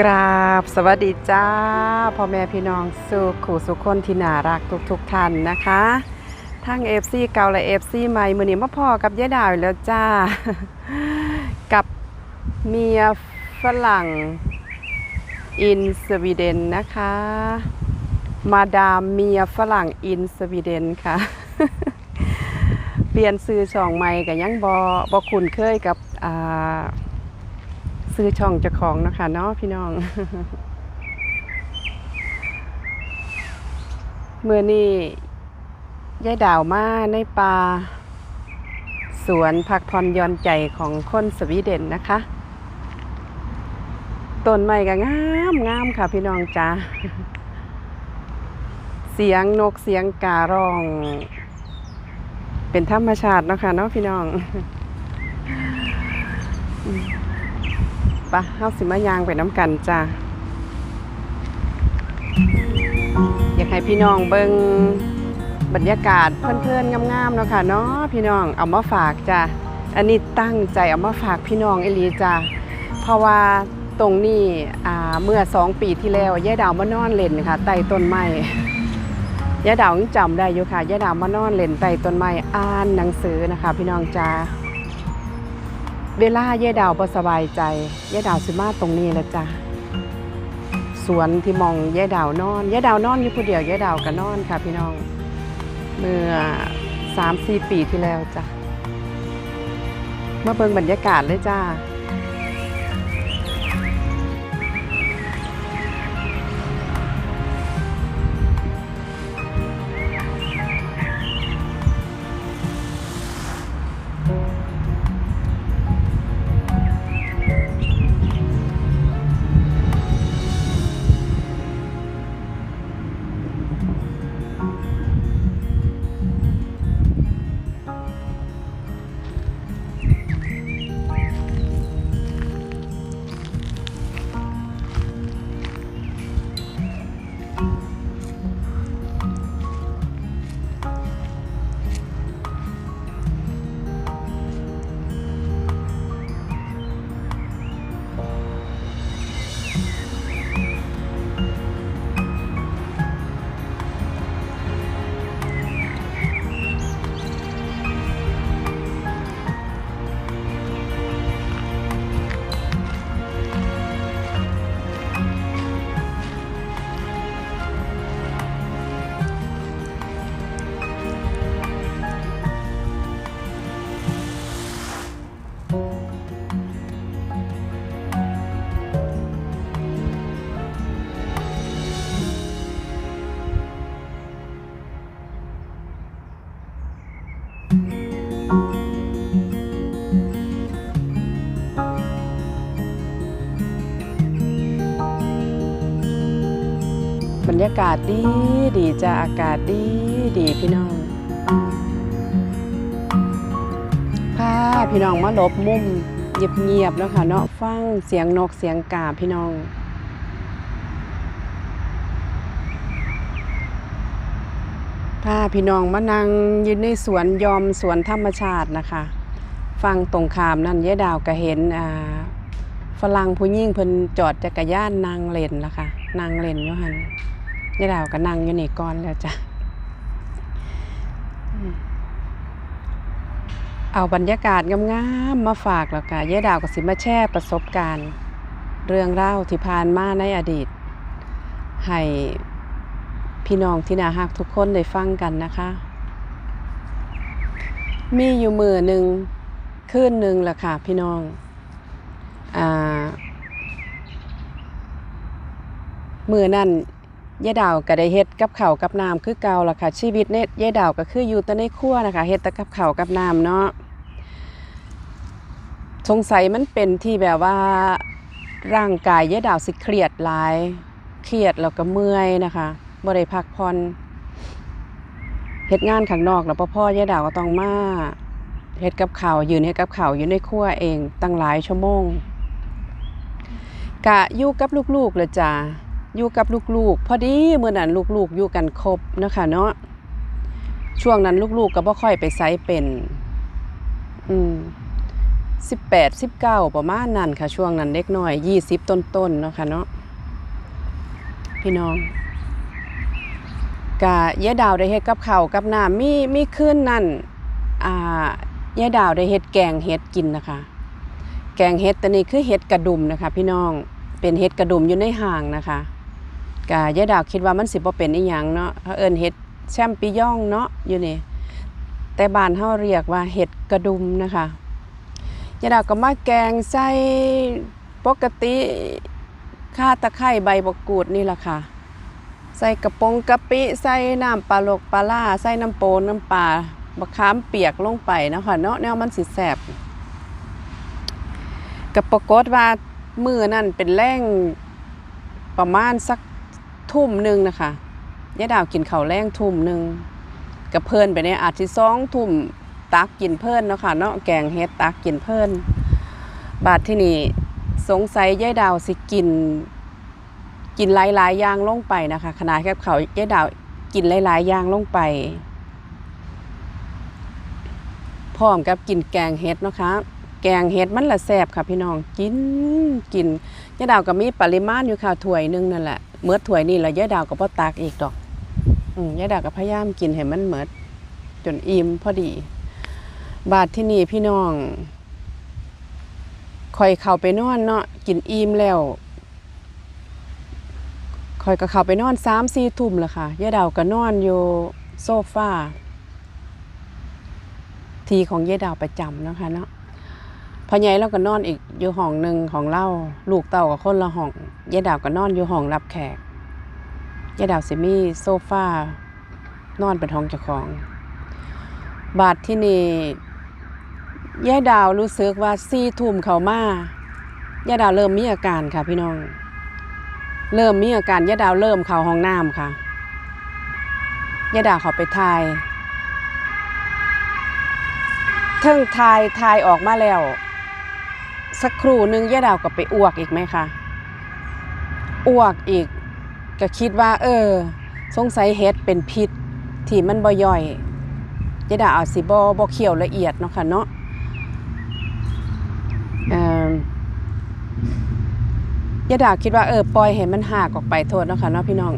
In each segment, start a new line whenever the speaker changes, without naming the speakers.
กราบสวัสดีจ้าพ่อแม่พี่น้องสุขูสุขคนที่น่ารักทุกๆทท่านนะคะทั้ง FC เก่าและ FC ใหม่มือนี้มาพอกับยายดาวอีกแล้วจ้า กับเมียฝรั่งอินสวีเดนนะคะ มาดามเมียฝรั่งอินสวีเดนค่ะ เปลี่ยนซื้อช่องใหม่กับยังบอบอคุ้นเคยกับอ่า ซื้อช่องเจ้าของนะคะเนาะพี่น้องเมื่อนี้ยายดาวมาในป่าสวนพักผ่อย้อนใจของคนสวีเดนนะคะต้นไม้ก็งามงามค่ะพี่น้องจ้าเสียงนกเสียงการ้อง เป็นธรรมชาติเนาะค่ะเนาะพี่น้อง ปะเฮาสิมายางไปน้ำกันจ้าอยากให้พี่น้องเบิ่งบรรยากาศเพลินๆงามๆเนาะค่ะเนาะพี่น้องเอามาฝากจ้าอันนี้ตั้งใจเอามาฝากพี่น้องเอลีจ้าเพราะว่าตรงนี้เมื่อสองปีที่แล้วย่าดาวมานอนเล่นค่ะใต้ต้นไม้ย่าดาวยังจำได้อยู่ค่ะย่าดาวมานอนเล่นใต้ต้นไม้อ่านหนังสือนะคะ พี่น้องจ้า เวลาเย่ดาวบ่สบายใจเย่ดาวสิมาตรงนี้แหละจ้ะสวนที่มองเย่ดาวนอนเย่ดาวนอนอยู่ผู้เดียวเย่ดาวก็นอนค่ะ พี่น้อง เมื่อสามสี่ปีที่แล้วจ้ะมาเบิ่งบรรยากาศเลยจ้า รยากาศดีดีจ้ะอากาศดีดีพี่น้องพาพี่น้องมาลบมุมเงียบๆแล้วค่ะเนาะฟังเสียงนกเสียงกาพี่น้องพาพี่น้องมานั่งยืนในสวนยอมสวนธรรมชาตินะคะฟังตรงขามนั่นยายดาวก็เห็นอ่าฝรั่งผู้ยิ่งเพิ่นจอดจักรยานนางเล่นละค่ะนางเล่นยูหัน ยายดาวก็นั่งอยู่นี่ก่อนแล้วจ้ะ เอาบรรยากาศงามๆมาฝากแล้วค่ะยายดาวก็สิมาแชร์ประสบการณ์ เรื่องเล่าที่ผ่านมาในอดีต ให้พี่น้องที่นาฮักทุกคนได้ฟังกันนะคะ มีอยู่มือหนึ่งคืนหนึ่งแหละค่ะพี่น้องอ่ามือนั่น ยายดาวก็ได้เฮ็ดกับเข้ากับน้ำคือเก่าล่ะค่ะ ชีวิตเนี่ยยายดาวก็คืออยู่แต่ในครัวนะคะเฮ็ดแต่กับเข้ากับน้ำเนาะสงสัยมันเป็นที่แบบว่าร่างกายยายดาวสิเครียดหลายเครียดแล้วก็เมื่อยนะคะบ่ได้พักผ่อนเฮ็ดงานข้างนอกแล้วพ่อพ่อยายดาวก็ต้องมาเฮ็ดกับข้าวยืนเฮ็ดกับข้าวอยู่ในครัวเองตั้งหลายชั่วโมงกะอยู่กับลูกๆเลยจ้ะ อยู่กับลูกๆ พอดีเมื้อนั้นลูกๆอยู่กันครบเนาะคะเนาะช่วงนั้นลูกๆก็บ่ค่อยไปไสเป็น อืม18 19ปดสิบเก้าประมาณนั้นค่ะ ช่วงนั้นเด็กน้อย20ต้นๆเนาะค่ะเนาะพี่น้องกะยายดาวได้เฮ็ดกับข้าวกับน้ำมีมีคืนนั่นอ่ายายดาวได้เฮ็ดแกงเฮ็ดกินนะคะ แกงเฮ็ดตัวนี้คือเฮ็ดกระดุมนะคะ พี่น้องเป็นเฮ็ดกระดุมอยู่ในห่างนะคะ กะยายดาวคิดว่ามันสิบ่เป็นอีหยังเนาะเขาเอินเฮ็ดแชมปิญองเนาะอยู่นี่แต่บ้านเฮาเรียกว่าเห็ดกระดุมนะคะยายดาวก็มาแกงใส่ปกติข่าตะไคร้ใบมะกรูดนี่แหละค่ะ ใส่กระปงกะปิ ใส่น้ำปลาลกปลาล่าใส่น้ำโปนน้ำปลาบะขามเปียกลงไปนะคะเนาะแนวมันสิแสบกับปรากฏว่ามือนั่นเป็นแรงประมาณสัก ทุ่มหนึ่งนะคะยายดาวกินข้าวแรงทุ่มหนึ่งกับเพิ่อนไปในอาทิตย์สองทุ่มตักกินเพิ่อนเนาะค่ะเนาะแกงเฮ็ดตักกินเพิ่อนบาดที่นี่สงสัยยายดาวสิกิน กินหลายๆอย่างลงไปนะคะขนาดแค่เขาวยายดาวกินหลายๆอย่างลงไปพร้อมกับกินแกงเฮ็ดเนาะคะ แกงเฮ็ดมันละแซ่บค่ะพี่น้องกินกินยายดาวก็มีปริมาณอยู่ค่ะถ้วยหนึงนั่นแหละเมื่อถ้วยนี่ล้วยายดาวก็บ่ตักอีกดอกอืมยายดาวก็พยายามกินให้มันเหมิดจนอิ่มพอดี บาดที่นี่พี่น้องคอยเข้าไปนอนเนาะกินอิ่มแล้วคอยก็เข้าไปนอนสามสี่ทุ่มแล้วค่ะยายดาวก็นอนอยู่โซฟาทีของยายดาวประจำนะคะเนาะ พอใหญ่เราก็นอนอีกอยู่ห้องหนึ่งของเล่าลูกเต่ากับคนละห้องยายดาวก็นอนอยู่ห้องรับแขกยายดาวสิมีโซฟานอนเป็นห้องเจ้าของ บาดที่นี่ยายดาวรู้สึกว่าซี่ทุ่มเขามายายดาวเริ่มมีอาการค่ะพี่น้อง เริ่มมีอาการยายดาวเริ่มเข้าห้องน้ำค่ะยายดาวเขาไปทายเทิงทายทายออกมาแล้ว สักครู่หนึงยายดาวก็ไปอ้วกอีกไหมคะอ้วกอีกก็คิดว่า เออ สงสัยเฮ็ดเป็นพิษที่มันบ่ย่อยยายดาอาจสิบ่บ่เคี่ยวละเอียดเนาะค่ะเนาะเอ่อยายดาวคิดว่าเออปล่อยให้มันหากออกไปโทษเนาะค่ะเนาะพี่น้อง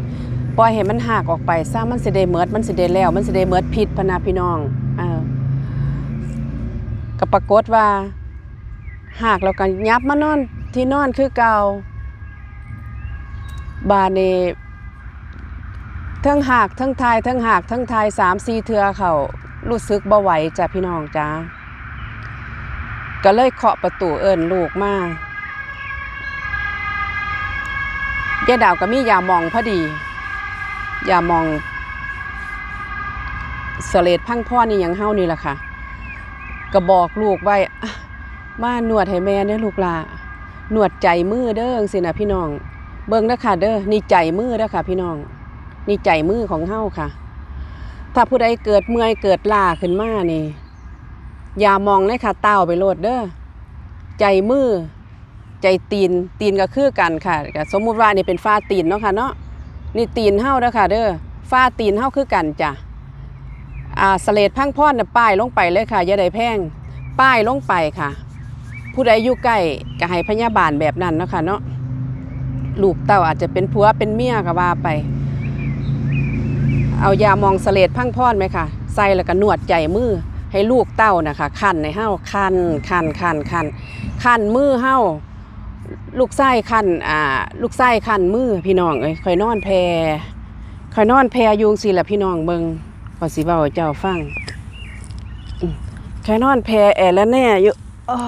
ปล่อยให้มันหากออกไปซะมันสิได้เมิดมันสิได้แล้ว มันสิได้เมิดพิษพนะพี่น้องเออก็ปรากฏว่า หากแล้วก็ยับมานอนที่นอนคือเก่าบาดนี้เทั้งหักทั้งทายทั้งหักทั้งทายสามสี่เทือเขารู้สึกบ่ไหวจ้ะพี่น้องจ้าก็เลยเคาะประตูเอิญลูกมากยาดาวก็มียามองพอดียามองเสเลดพังพ่อนี่ยังเฮานี่แหละค่ะ ก็บอกลูกไว้ มาหนวดให้แม่เด้อลูกหลาหนวดใจมือเด้อสินะพี่น้อง เบิ่งเด้อค่ะเด้อนี่ใจมือเด้อค่ะ พี่น้อง นี่ใจมือของเฮาค่ะ ถ้าผู้ใดเกิดเมื่อยเกิดล่าขึ้นมานี่อย่ามองเลยค่ะเต้าไปโลดเด้อใจมือใจตีนตีนก็คือกันค่ะ สมมุติว่านี่เป็นฟ้าตีนเนาะค่ะเนาะนี่ตีนเฮาเด้อค่ะ เด้อฟ้าตีนเฮาคือกันจ้ะอ่าสเลดพังพอนน่ะป้ายลงไปเลยค่ะอย่าได้แพงป้ายลงไปค่ะ ผู้ใดอยู่ใกล้ก็ให้พยาบาลแบบนั้นเนาะค่ะเนาะลูกเต้าอาจจะเป็นผัวเป็นเมียก็ว่าไป เอายามองเสลดพังพอนไหมค่ะ ใส่แล้วก็นวดใจมือให้ลูกเต้านะคะคันในเห้าคันคันคันคันคันมือเห้าลูกไส้คันอ่าลูกไส้คันมือพี่น้องเอ้ยคอยนอนแพรคอยนอนแพรยุงสิละพี่น้องเบิงขอสิเบาเจ้าฟังคอยนอนแพรแอแล้วแน่อยู่อ้อ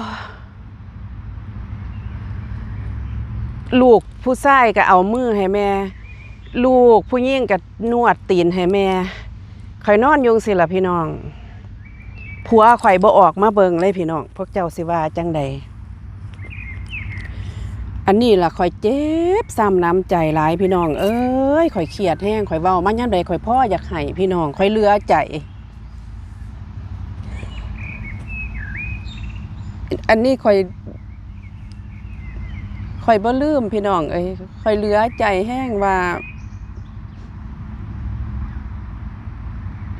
ลูกผู้ชายก็เอามือให้แม่ ลูกผู้หญิงก็นวดตีนให้แม่ข่อยนอนยุงสิล่ะพี่น้องผัวข่อยบ่ออกมาเบิงเลยพี่น้อง พวกเจ้าสิว่าจังใดอันนี้ล่ะข่อยเจ็บซ้ำน้ำใจหลายพี่น้อง เอ้ยข่อยเครียดแห้งข่อยเว้ามันยามใดข่อยพ่ออยากให้พี่น้องข่อยเลือใจ อันนี้ข่อย ข่อยบ่ลืมพี่น้องเอ้ยข่อยเหลือใจแห้งว่า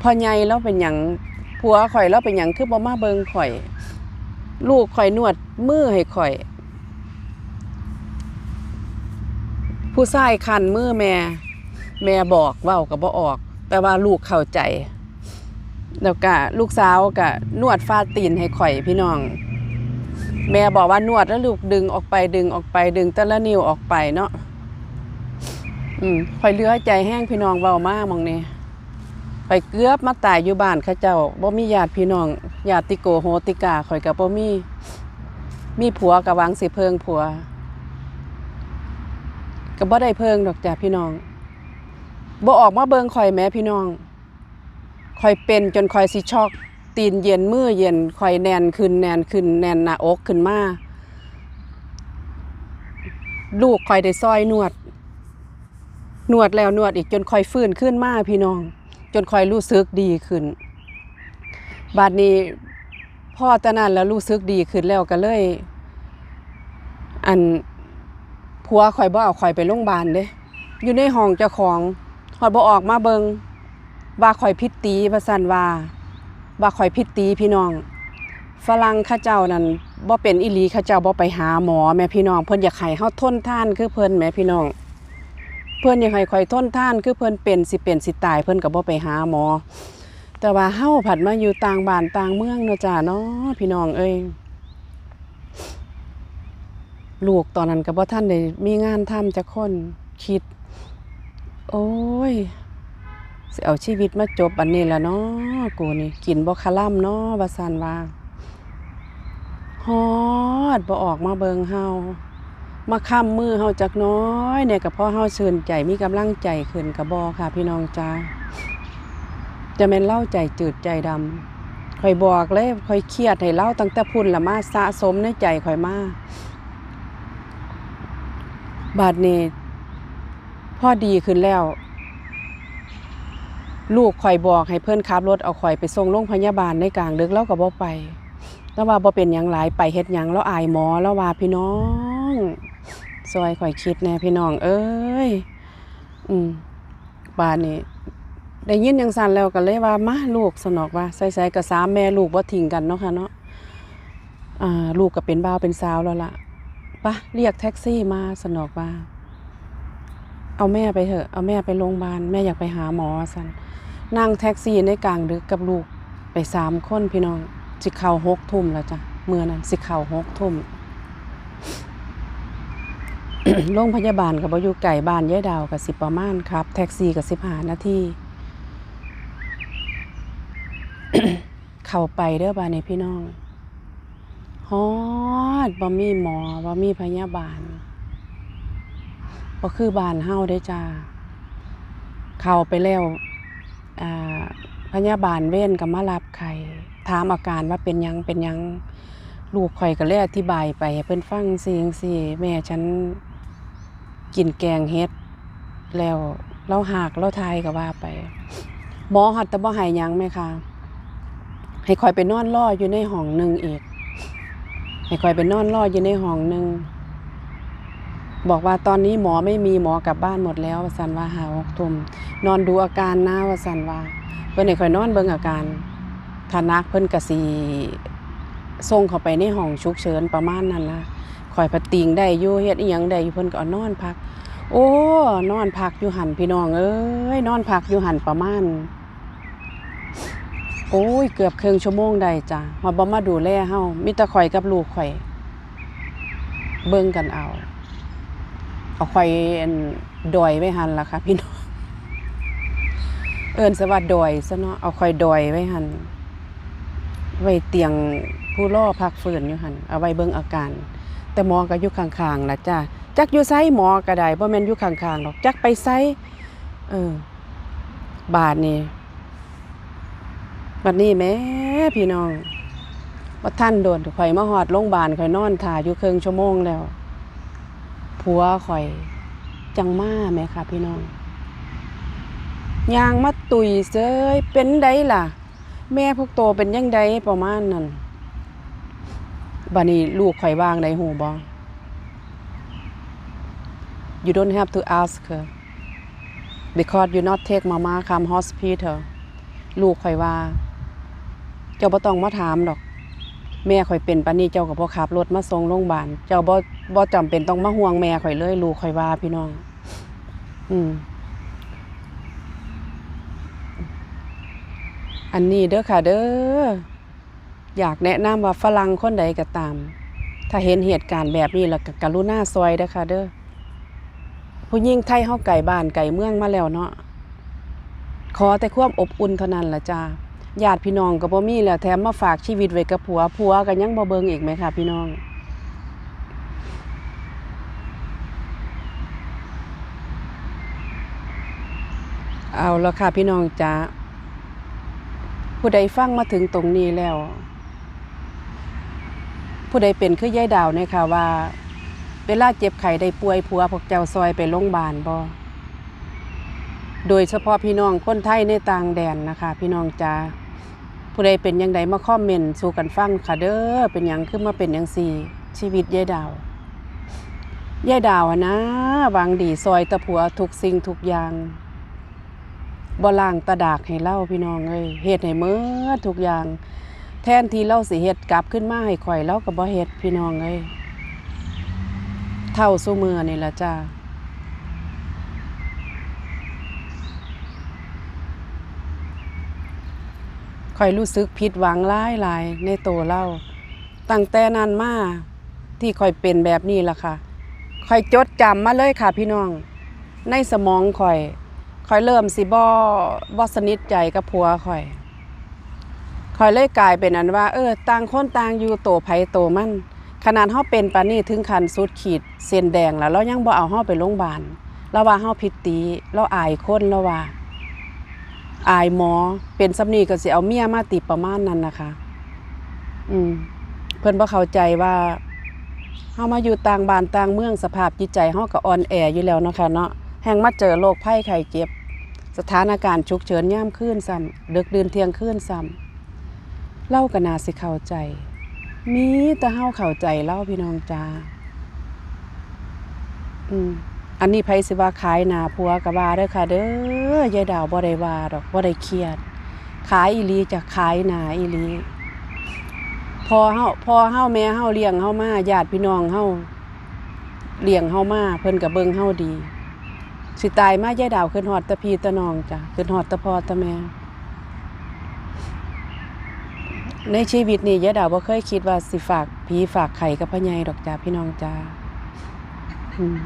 พ่อใหญ่เราเป็นหยังผัวข่อยเราเป็นหยังคือบ่มาเบิงข่อย ลูกข่อยนวดมือให้ข่อย ผู้ชายคันมือแม่ แม่บอกเว้าก็บ่ออก แต่ว่าลูกเข้าใจ แล้วก็ลูกสาวก็นวดฟาตีนให้ข่อยพี่น้อง แม่บอกว่านวดแล้วลูกดึงออกไปดึงออกไปดึงแต่ละนิ้วออกไปเนาะอืมข่อยเลือใจแห้งพี่น้องเว้ามากมองนี่ไปเกือบมาตายอยู่บ้านเขาเจ้าบ่มีญาติพี่น้องญาติโกโหติกาข่อยก็บ่มี มีผัวก็หวังสิเพิงผัวก็บ่ได้เพิงดอกจ้ะพี่น้องบ่ออกมาเบิงข่อยแม้พี่น้องข่อยเป็นจนข่อยสิช็อก ตีนเย็นมือเย็นข่อยแนนขึ้นแนนขึ้นแนนหน้าอกขึ้นมาลูกข่อยได้ซอยนวด นวดแล้วนวดอีกจนข่อยฟื้นขึ้นมาพี่น้อง จนข่อยรู้สึกดีขึ้น บาดนี้พ่อตอนนั้นแล้วรู้สึกดีขึ้นแล้วก็เลย อันผัวข่อยบ่เอาข่อยไปโรงพยาบาลเด้อยู่ในห้องเจ้าของข่อยบ่ออกมาเบิงว่าข่อยพิษตีว่าซั่นว่า ว่าข่อยพิตีพี่น้อง ฝรั่งข้าเจ้านั่นบ่เป็นอีหลีข้าเจ้าบ่ไปหาหมอแม่พี่น้อง เพิ่นอยากให้เฮาทนท่านคือเพิ่นแม่พี่น้อง เพิ่นอยากให้ข่อยทนท่านคือเพิ่นเป็นสิเป็นสิตาย เพิ่นก็บ่ไปหาหมอ แต่ว่าเฮาผัดมาอยู่ต่างบ้านต่างเมืองเนาะจ้าเนาะพี่น้องเอ้ยลูกตอนนั้นก็บ่ทันได้มีงานทำจักคนคิด โอ้ย สิเอาชีวิตมาจบอันนี้ละเนาะกูนี่กินบ่คาล่ำเนาะว่าซั่นว่าฮอดบ่ออกมาเบิงเฮามาค้ำมือเฮาจักน้อยเนี่ยก็เพราะเฮาเชื่นใจมีกำลังใจขึ้นก็บ่ค่ะ พี่น้องจ้าจะแม่นเล่าใจจืดใจดำข่อยบอกเลยข่อยเครียดให้เล่าตั้งแต่พุ่นละมาสะสมในใจข่อยมาบาดเนี้พอดีขึ้นแล้ว ลูกข่อยบอกให้เพื่อนขับรถเอาข่อยไปส่งโรงพยาบาลในกลางดึกแล้วก็บ่ไปแล้วว่าบ่เป็นหยังหลายไปเฮ็ดหยังแล้วอายหมอแล้วว่าพี่น้องซอยข่อยคิดแน่พี่น้อง เอ้ย อืมบ้านนี้ได้ยินจังซั่นแล้วก็เลยว่ามาลูกสนอกว่าใส่ๆกับสามแม่ลูกบ่ทิ้งกันเนาะค่ะเนาะอ่าลูกก็เป็นบ่าวเป็นสาวแล้วล่ะปะเรียกแท็กซี่มาสนอกว่า เอาแม่ไปเถอะ เอาแม่ไปโรงพยาบาลแม่อยากไปหาหมอสัน นั่งแท็กซี่ในกลางดึกกับลูกไปสามคนพี่น้องสิเข่าหกทุ่มแล้วจ้ะเมื่อนั้นสิเข่าหกทุ่มโรงพยาบาลกับอยู่ไก่บ้านยายดาวกับสิประมาณครับ แท็กซี่กับสิบหานาทีเข้าไปเด้อบานในพี่น้องฮอดบ่มีหมอบ่มีพยาบาลบ่คือบ้านเฮาได้จ้า เข้าไปแล้ว พยาบาลเว้นก็มารับไข่ถามอาการว่าเป็นยังเป็นยังลูกข่อยก็เลยอธิบายไปเพิ่นฟังเสิจังซี่แม่ฉันกินแกงเฮ็ด แล้วเราหากเราทายก็ว่าไปหมอหัดต่บ่ห้หยังแม่ค่ะให้ข่อยไปนอนรออยู่ในห้องหนึ่งอีกให้ข่อยไปนอนรออยู่ในห้องหนึ่ง บอกว่าตอนนี้หมอไม่มีหมอกลับบ้านหมดแล้วว่าสันว่าหาหกทุ่มนอนดูอาการนะว่าสันว่าเพิ่นให้ข่อยนอนเบิ่งอาการถ้านักเพิ่นก็สิส่งเข้าไปในห้องฉุกเฉินประมาณนั้นนะข่อยพะติงได้อยู่เฮ็ดอีหยังได้อยู่เพิ่นก็นอนพัก โอ้นอนพักอยู่หันพี่น้องเอ้ยนอนพักอยู่หันประมาณโอ้ยเกือบครึ่งชั่วโมงได้จ้ะฮอบ่มาดูแลเฮามีแต่ข่อยกับลูกข่อย เบิ่งกันเอา เอาข่อยดอยไว้หันล่ะค่ะพี่น้องเอิ้นสวัสดดอยซะเนาะเอาข่อยดอยไว้หันไว้เตียงผู้ล่อพักฟื้นอยู่หันเอาไว้เบิ่งอาการ แต่หมอก็อยู่ข้างๆนะจ้ะจักอยู่ไสหมอก็ได้บ่แม่นอยู่ข้างๆดอกจักไปไสเออ บาดนี้บัดนี้แม่พี่น้องบ่าทันโดนข่อยมาฮอดโรงพยาบาลข่อยนอนท่าอยู่ครึ่งชั่วโมงแล้ว ผัวข่อย จังมาแหมคะพี่น้องยางมาตุยเซยเป็นไดล่ะ แม่พวกโตเป็นยังไดประมาณนั้นบัดนี้ลูกข่อยวางไดหูบ่ You don't have to ask her because you not take mama come hospital ลูกข่อยว่า เจ้าบ่ต้องมาถามดอก แม่ข่อยเป็นปานนี้เจ้าก็บ่ขับรถมาส่งโรงพยาบาลเจ้าบ่บ่จำเป็นต้องมาห่วงแม่ข่อยเลยลูกข่อยว่าพี่น้อง อืม อันนี้เด้อค่ะ เด้ออยากแนะนำว่าฝรั่งคนใดก็ตาม ถ้าเห็นเหตุการณ์แบบนี้แล้วก็กรุณาซอยเด้อค่ะ เด้อผู้หญิงไทยเฮาไก่บ้านไก่เมืองมาแล้วเนาะขอแต่ความอบอุ่นเท่านั้นล่ะจ้า ญาติพี่น้องก็บ่มีแล้วแถมมาฝากชีวิตไว้กับผัวผัวก็ยังบ่เบิงอีกไหมค่ะพี่น้อง เอาแล้วค่ะพี่น้องจ้าผู้ใดฟังมาถึงตรงนี้แล้ว ผู้ใดเป็นคือยายดาวเนี่ยค่ะว่า เวลาเจ็บไข้ได้ป่วยผัวพวกเจ้าซอยไปโรงพยาบาลบ่โดยเฉพาะพี่น้องคนไทยในต่างแดนนะคะ พี่น้องจ้า ผู้ใดเป็นยังไงมาคอมเมนต์สู่กันฟังค่ะเด้อเป็นยังขึ้นมาเป็นยังสี่ ชีวิตยายดาวยายดาวนะวางดีซอยตะผัวทุกสิ่งทุกอย่างบ่ล่างตะดากให้เล่าพี่น้องเอ้ยเฮ็ดให้เมื่อทุกอย่าง แทนที่เราสิเฮ็ดกลับขึ้นมาให้ข่อยเราก็บ่เฮ็ดพี่น้องเอ้ยเท่าสู้มือนี่ละจ้า ข่อยรู้สึกผิดหวังหลายหลายในโตัวเราตั้งแต่นั้นมาที่ข่อยเป็นแบบนี้ล่ะค่ะข่อยจดจำมาเลยค่ะพี่น้อง ในสมองข่อยข่อยเริ่มสิบ่บ่สนิทใจกับผัวข่อยข่อยเลยกลายเป็นอันว่า เออต่างคนต่างอยู่โตไผโตมันขนาดเฮาเป็นปานนี้ถึงขั้นสุดขีดเส้นแดงแล้วเรายังบ่เอาเฮาไปโรงพยาบาลเราว่าเฮาผิดตีเราอายคนเราว่า อายหมอ เป็นสำนีก็สิเอาเมียมาติประมาณนั้นนะคะ อืม เพิ่อนบ่เข้าใจว่าเฮามาอยู่ต่างบ้านต่างเมืองสภาพจิตใจเฮาก็อ่อนแออยู่แล้วนะคะ เนาะแฮงมาเจอโรคภัยไข้เจ็บ สถานการณ์ฉุกเฉินยามคืนซ้ำดึกดื่นเที่ยงคืนซ้ำเล่าก็น่าสิเข้าใจ มีแต่เฮาเข้าใจเล่าพี่น้องจ้าอืม อันนี้ไผสิว่าขายนาผัวก็ว่าเด้อค่ะ เด้อยายดาวบ่ได้ว่าดอกบ่ได้เครียด ขายอีลีจะขายนาอีลีพอเฮาพอเฮาแม่เฮาเลี้ยงเฮามาญาติพี่น้องเฮาเลี้ยงเฮามาเพิ่นก็เบิ่งเฮาดี สิตายมายายดาวขึ้นฮอดตะพีตะนองจ้ะขึ้นฮอดตะพอตะแม่ในชีวิตนี้ยายดาวบ่เคยคิดว่าสิฝากผีฝากไข่กับพ่อใหญ่ดอกจ้าพี่น้องจ้าอืม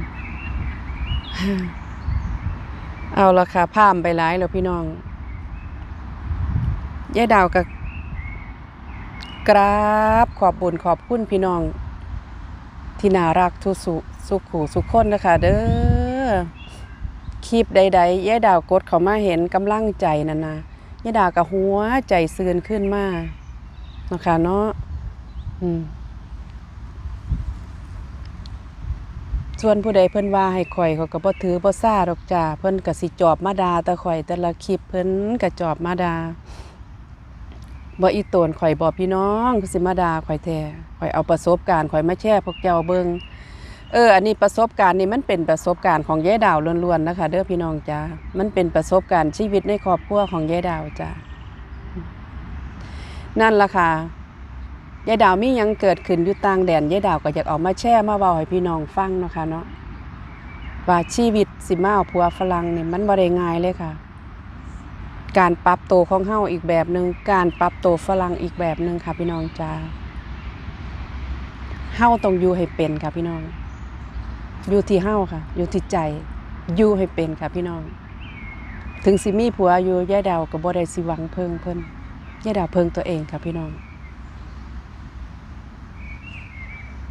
เอาละค่ะพามไปหลายแล้วพี่น้องยายดาวกับกราบขอบบุญขอบคุณพี่น้อง ที่น่ารักทุสุสุขูสุขคนนะคะเด้อคลิปใดๆยายดาวกดเขามาเห็นกำลังใจนั่นนะยายดาวกับหัวใจเสื่อนขึ้นมานะคะเนาะอืม ส่วนผู้ใดเพิ่นว่าให้ข่อยเขาก็บ่ถือบ่ซ่าดอกจ้าเพิ่นก็สิจอบมาดาแต่ข่อยแต่ละคลิปเพิ่นก็จอบมาดาบ่อีโตนข่อยบ่พี่น้องคือสิมาดาข่อยแท้ข่อยเอาประสบการณ์ข่อยมาแชร์พวกเจ้าเบิ่งเอออันนี้ประสบการณ์นี่มันเป็นประสบการณ์ของยายดาวล้วนๆนะคะเด้อพี่น้องจ้ามันเป็นประสบการณ์ชีวิตในครอบครัวของยายดาวจ้านั่นล่ะค่ะ ยายดาวมียังเกิดขึ้นอยู่ต่างแดนยายดาวก็อยากออกมาแชร์มาเว้าให้พี่น้องฟังนะคะเนาะว่าชีวิตสิมาเอาผัวฝรั่งเนี่ยมันบ่ได้ง่ายเลยค่ะ การปรับตัวของเฮาอีกแบบหนึ่งการปรับตัวฝรั่งอีกแบบหนึ่งค่ะพี่น้องจ้าเฮาต้องอยู่ให้เป็นค่ะพี่น้อง อยู่ที่เฮาค่ะ อยู่ที่ใจอยู่ให้เป็นค่ะพี่น้อง ถึงสิมีผัวอยู่ยายดาวก็บ่ได้สิหวังเพิ่งเพิ่นยายดาวเพิงตัวเองค่ะพี่น้อง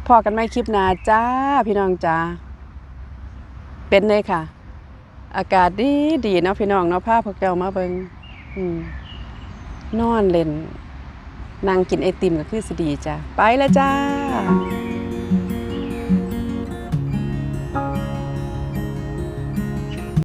พ อกันไม่คลิปหนาจ้าพี่น้องจ้าเป็นเลยค่ะ อากาศดีดีเนาะพี่น้องเนาะพาพวกเจ้ามาเบิงนอนเล่นนั่งกินไอติมก็คือสดีจ้าไปแล้วจ้า